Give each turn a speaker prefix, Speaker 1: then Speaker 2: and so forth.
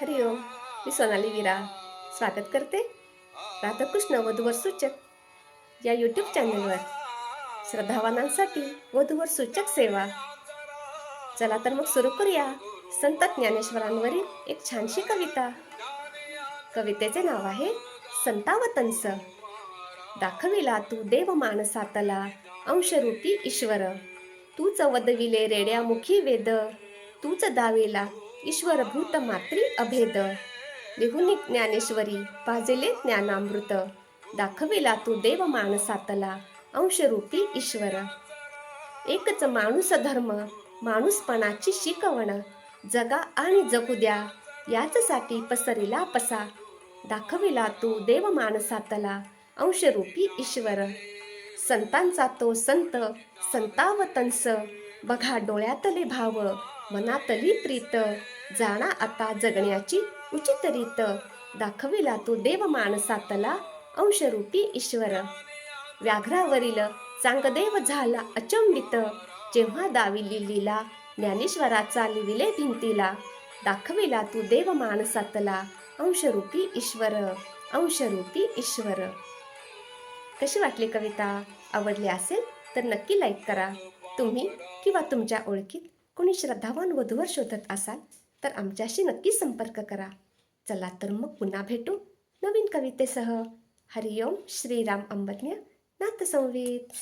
Speaker 1: हरिओम मी सोनाली विरा. स्वागत करते राधाकृष्ण वधूवर सूचक या यूट्यूब चॅनलवर श्रद्धावानांसाठी वधूवर सूचक सेवा. चला तर मग सुरू करूया संत ज्ञानेश्वरांवरील एक छानशी कविता. कवितेचे नाव आहे संतावतंस. दाखविला तू देव मानसातला अंशरूपी ईश्वर. तूच वदविले रेड्यामुखी वेद. तूच दावेला ईश्वर भूत मात्री अभेद. लिहुनी ज्ञानेश्वरी पाजिले ज्ञानामृत. दाखविला तू देव माणसातला अंशरूपी ईश्वर. एकच माणूस धर्म माणूसपणाची शिकवण. जगा आणि जगू द्या याचसाठी पसरिला पसा. दाखविला तू देव माणसातला अंशरूपी ईश्वर. संतांचा तो संत संतावतंस. बघा डोळ्यातले भाव मनातली प्रीत. जाणा आता जगण्याची उचित रीत. दाखविला तू देव माणसातला अंशरूपी ईश्वर. व्याघ्रावरील चांगदेव झाला अचंबित. जेव्हा दाविली लिला ज्ञानेश्वराचा लिविले भिंतीला. दाखविला तू देव माणसातला अंशरूपी ईश्वर अंशरूपी ईश्वर. कशी वाटली कविता? आवडली असेल तर नक्की लाईक करा. तुम्ही किंवा तुमच्या ओळखीत कोणी श्रद्धावान वधूवर शोधत असाल तर आमच्याशी नक्की संपर्क करा. चला तर मग पुन्हा भेटू नवीन कवितेसह. हरिओम श्रीराम अंबज्ञ नाथसंवेद.